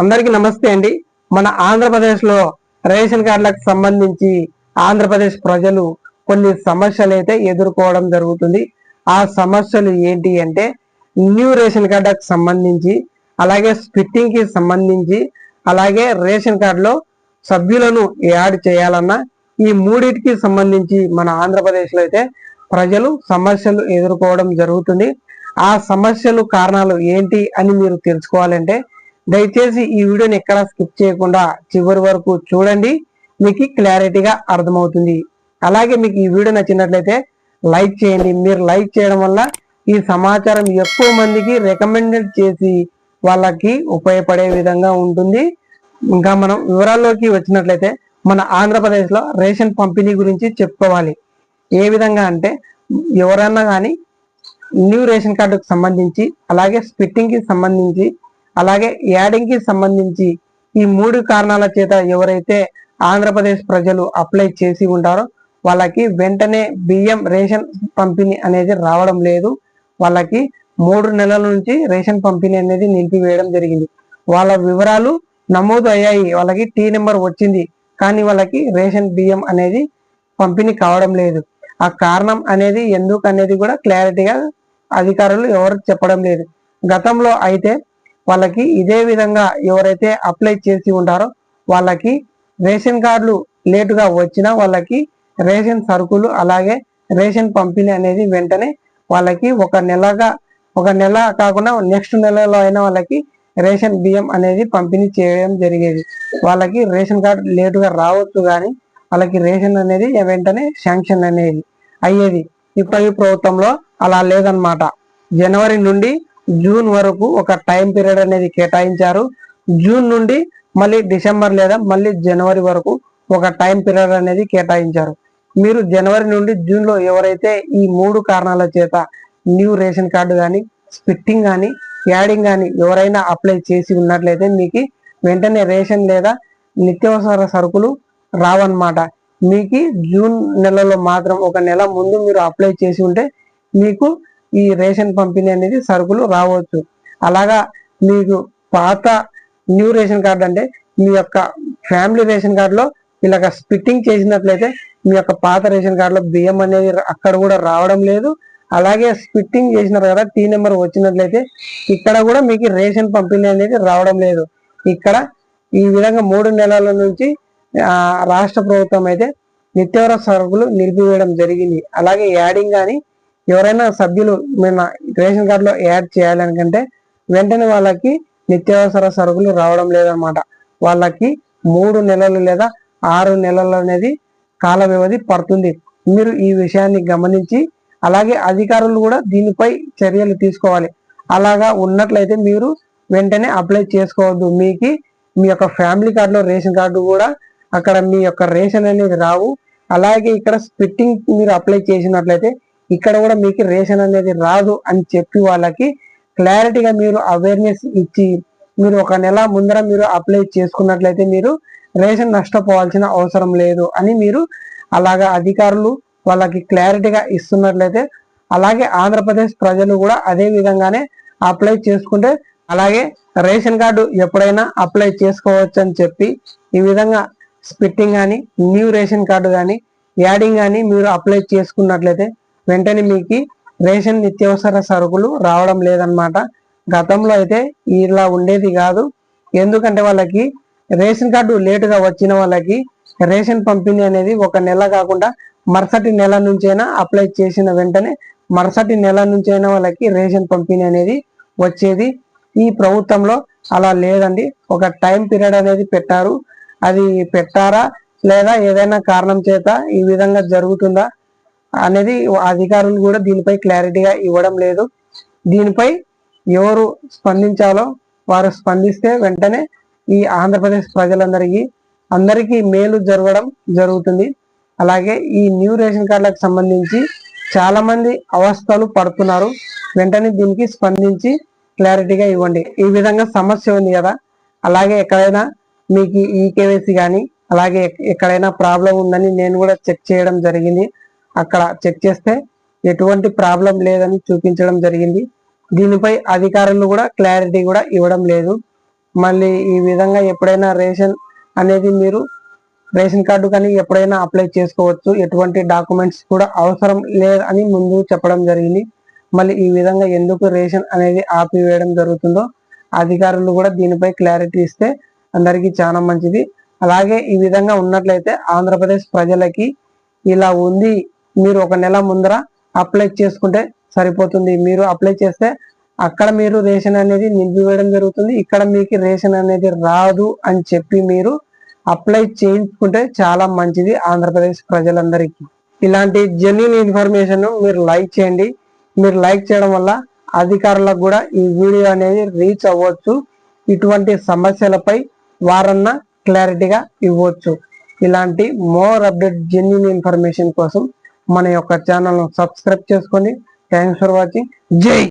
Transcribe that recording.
అందరికీ నమస్తే అండి. మన ఆంధ్రప్రదేశ్లో రేషన్ కార్డులకు సంబంధించి ఆంధ్రప్రదేశ్ ప్రజలు కొన్ని సమస్యలు అయితే ఎదుర్కోవడం జరుగుతుంది. ఆ సమస్యలు ఏంటి అంటే న్యూ రేషన్ కార్డుకు సంబంధించి అలాగే స్పిట్టింగ్కి సంబంధించి అలాగే రేషన్ కార్డులో సభ్యులను యాడ్ చేయాలన్నా ఈ మూడింటికి సంబంధించి మన ఆంధ్రప్రదేశ్లో అయితే ప్రజలు సమస్యలు ఎదుర్కోవడం జరుగుతుంది. ఆ సమస్యలు కారణాలు ఏంటి అని మీరు తెలుసుకోవాలంటే దయచేసి ఈ వీడియోని ఎక్కడ స్కిప్ చేయకుండా చివరి వరకు చూడండి. మీకు క్లారిటీగా అర్థమవుతుంది. అలాగే మీకు ఈ వీడియో నచ్చినట్లయితే లైక్ చేయండి. మీరు లైక్ చేయడం వల్ల ఈ సమాచారం ఎక్కువ మందికి రికమెండెడ్ చేసి వాళ్ళకి ఉపయోగపడే విధంగా ఉంటుంది. ఇంకా మనం వివరాల్లోకి వచ్చినట్లయితే మన ఆంధ్రప్రదేశ్లో రేషన్ పంపిణీ గురించి చెప్పుకోవాలి. ఏ విధంగా అంటే ఎవరన్నా కానీ న్యూ రేషన్ కార్డుకు సంబంధించి అలాగే స్పిట్టింగ్కి సంబంధించి అలాగే యాడింగ్కి సంబంధించి ఈ మూడు కారణాల చేత ఎవరైతే ఆంధ్రప్రదేశ్ ప్రజలు అప్లై చేసి ఉంటారో వాళ్ళకి వెంటనే బియ్యం రేషన్ పంపిణీ అనేది రావడం లేదు. వాళ్ళకి మూడు నెలల నుంచి రేషన్ పంపిణీ అనేది నిలిపివేయడం జరిగింది. వాళ్ళ వివరాలు నమోదు అయ్యాయి. వాళ్ళకి టీ నెంబర్ వచ్చింది. కానీ వాళ్ళకి రేషన్ బియ్యం అనేది పంపిణీ కావడం లేదు. ఆ కారణం అనేది ఎందుకు అనేది కూడా క్లారిటీగా అధికారులు ఎవరు చెప్పడం లేదు. గతంలో అయితే వాళ్ళకి ఇదే విధంగా ఎవరైతే అప్లై చేసి ఉంటారో వాళ్ళకి రేషన్ కార్డులు లేటుగా వచ్చినా వాళ్ళకి రేషన్ సరుకులు అలాగే రేషన్ పంపిణీ అనేది వెంటనే వాళ్ళకి ఒక నెలగా ఒక నెల కాకుండా నెక్స్ట్ నెలలో అయినా వాళ్ళకి రేషన్ బియ్యం అనేది పంపిణీ చేయడం జరిగేది. వాళ్ళకి రేషన్ కార్డు లేటుగా రావచ్చు కానీ వాళ్ళకి రేషన్ అనేది వెంటనే శాంక్షన్ అనేది అయ్యేది. ఇప్పటి ప్రభుత్వంలో అలా లేదన్నమాట. జనవరి నుండి జూన్ వరకు ఒక టైం పీరియడ్ అనేది కేటాయించారు. జూన్ నుండి మళ్ళీ డిసెంబర్ లేదా మళ్ళీ జనవరి వరకు ఒక టైం పీరియడ్ అనేది కేటాయించారు. మీరు జనవరి నుండి జూన్లో ఎవరైతే ఈ మూడు కారణాల చేత న్యూ రేషన్ కార్డు కానీ స్పిట్టింగ్ కానీ యాడింగ్ కానీ ఎవరైనా అప్లై చేసి ఉన్నట్లయితే మీకు వెంటనే రేషన్ లేదా నిత్యావసర సరుకులు రావన్నమాట. మీకు జూన్ నెలలో మాత్రం ఒక నెల ముందు మీరు అప్లై చేసి ఉంటే మీకు ఈ రేషన్ పంపిణీ అనేది సరుకులు రావచ్చు. అలాగా మీకు పాత న్యూ రేషన్ కార్డు అంటే మీ యొక్క ఫ్యామిలీ రేషన్ కార్డులో ఇలాగ స్పిట్టింగ్ చేసినట్లయితే మీ యొక్క పాత రేషన్ కార్డులో బియ్యం అనేది అక్కడ కూడా రావడం లేదు. అలాగే స్పిట్టింగ్ చేసినారు కదా టీ నెంబర్ వచ్చినట్లయితే ఇక్కడ కూడా మీకు రేషన్ పంపిణీ అనేది రావడం లేదు. ఇక్కడ ఈ విధంగా మూడు నెలల నుంచి ఆ, రాష్ట్ర ప్రభుత్వం అయితే నిత్యవర సరుకులు నిలిపివేయడం జరిగింది. అలాగే యాడింగ్ కానీ ఎవరైనా సభ్యులు మేము రేషన్ కార్డులో యాడ్ చేయాలనుకుంటే వెంటనే వాళ్ళకి నిత్యావసర సరుకులు రావడం లేదన్నమాట. వాళ్ళకి మూడు నెలలు లేదా ఆరు నెలలు అనేది కాల వ్యవధి పడుతుంది. మీరు ఈ విషయాన్ని గమనించి అలాగే అధికారులు కూడా దీనిపై చర్యలు తీసుకోవాలి. అలాగా ఉన్నట్లయితే మీరు వెంటనే అప్లై చేసుకోవద్దు. మీకు మీ యొక్క ఫ్యామిలీ కార్డులో రేషన్ కార్డు కూడా అక్కడ మీ యొక్క రేషన్ అనేది రావు. అలాగే ఇక్కడ స్పిట్టింగ్ మీరు అప్లై చేసినట్లయితే ఇక్కడ కూడా మీకు రేషన్ అనేది రాదు అని చెప్పి వాళ్ళకి క్లారిటీగా మీరు అవేర్నెస్ ఇచ్చి మీరు ఒక నెల ముందర మీరు అప్లై చేసుకున్నట్లయితే మీరు రేషన్ నష్టపోవాల్సిన అవసరం లేదు అని మీరు అలాగా అధికారులు వాళ్ళకి క్లారిటీగా ఇస్తున్నట్లయితే అలాగే ఆంధ్రప్రదేశ్ ప్రజలు కూడా అదే విధంగానే అప్లై చేసుకుంటే అలాగే రేషన్ కార్డు ఎప్పుడైనా అప్లై చేసుకోవచ్చు అని చెప్పి ఈ విధంగా స్పిట్టింగ్ కానీ న్యూ రేషన్ కార్డు కానీ యాడింగ్ కానీ మీరు అప్లై చేసుకున్నట్లయితే వెంటనే మీకు రేషన్ నిత్యావసర సరుకులు రావడం లేదన్నమాట. గతంలో అయితే ఇలా ఉండేది కాదు. ఎందుకంటే వాళ్ళకి రేషన్ కార్డు లేటుగా వచ్చిన వాళ్ళకి రేషన్ పంపిణీ అనేది ఒక నెల కాకుండా మరుసటి నెల నుంచైనా అప్లై చేసిన వెంటనే మరుసటి నెల నుంచైనా వాళ్ళకి రేషన్ పంపిణీ అనేది వచ్చేది. ఈ ప్రభుత్వంలో అలా లేదండి. ఒక టైం పీరియడ్ అనేది పెట్టారు. అది పెట్టారా లేదా ఏదైనా కారణం చేత ఈ విధంగా జరుగుతుందా? అనేది అధికారులు కూడా దీనిపై క్లారిటీగా ఇవ్వడం లేదు. దీనిపై ఎవరు స్పందించాలో వారు స్పందిస్తే వెంటనే ఈ ఆంధ్రప్రదేశ్ ప్రజలందరికీ అందరికీ మేలు జరగడం జరుగుతుంది. అలాగే ఈ న్యూ రేషన్ కార్డులకు సంబంధించి చాలా మంది అవస్థలు పడుతున్నారు. వెంటనే దీనికి స్పందించి క్లారిటీగా ఇవ్వండి. ఈ విధంగా సమస్య ఉంది కదా. అలాగే ఎక్కడైనా మీకు ఈ కేవైసీ కానీ అలాగే ఎక్కడైనా ప్రాబ్లం ఉందని నేను కూడా చెక్ చేయడం జరిగింది. అక్కడ చెక్ చేస్తే ఎటువంటి ప్రాబ్లం లేదని చూపించడం జరిగింది. దీనిపై అధికారులు కూడా క్లారిటీ కూడా ఇవ్వడం లేదు. మళ్ళీ ఈ విధంగా ఎప్పుడైనా రేషన్ అనేది మీరు రేషన్ కార్డు కానీ ఎప్పుడైనా అప్లై చేసుకోవచ్చు. ఎటువంటి డాక్యుమెంట్స్ కూడా అవసరం లేదని ముందు చెప్పడం జరిగింది. మళ్ళీ ఈ విధంగా ఎందుకు రేషన్ అనేది ఆపివేయడం జరుగుతుందో అధికారులు కూడా దీనిపై క్లారిటీ ఇస్తే అందరికీ చాలా మంచిది. అలాగే ఈ విధంగా ఉన్నట్లయితే ఆంధ్రప్రదేశ్ ప్రజలకి ఇలా ఉంది మీరు ఒక నెల ముందర అప్లై చేసుకుంటే సరిపోతుంది. మీరు అప్లై చేస్తే అక్కడ మీరు రేషన్ అనేది నిలిపివేయడం జరుగుతుంది. ఇక్కడ మీకు రేషన్ అనేది రాదు అని చెప్పి మీరు అప్లై చేయించుకుంటే చాలా మంచిది ఆంధ్రప్రదేశ్ ప్రజలందరికీ. ఇలాంటి జెన్యున్ ఇన్ఫర్మేషన్ మీరు లైక్ చేయండి. మీరు లైక్ చేయడం వల్ల అధికారులకు కూడా ఈ వీడియో అనేది రీచ్ అవ్వచ్చు. ఇటువంటి సమస్యలపై వారన్నా క్లారిటీగా ఇవ్వచ్చు. ఇలాంటి మోర్ అప్డేట్ జెన్యున్ ఇన్ఫర్మేషన్ కోసం మన యొక్క ఛానల్ను సబ్స్క్రైబ్ చేసుకోండి థ్యాంక్స్ ఫర్ వాచింగ్ జై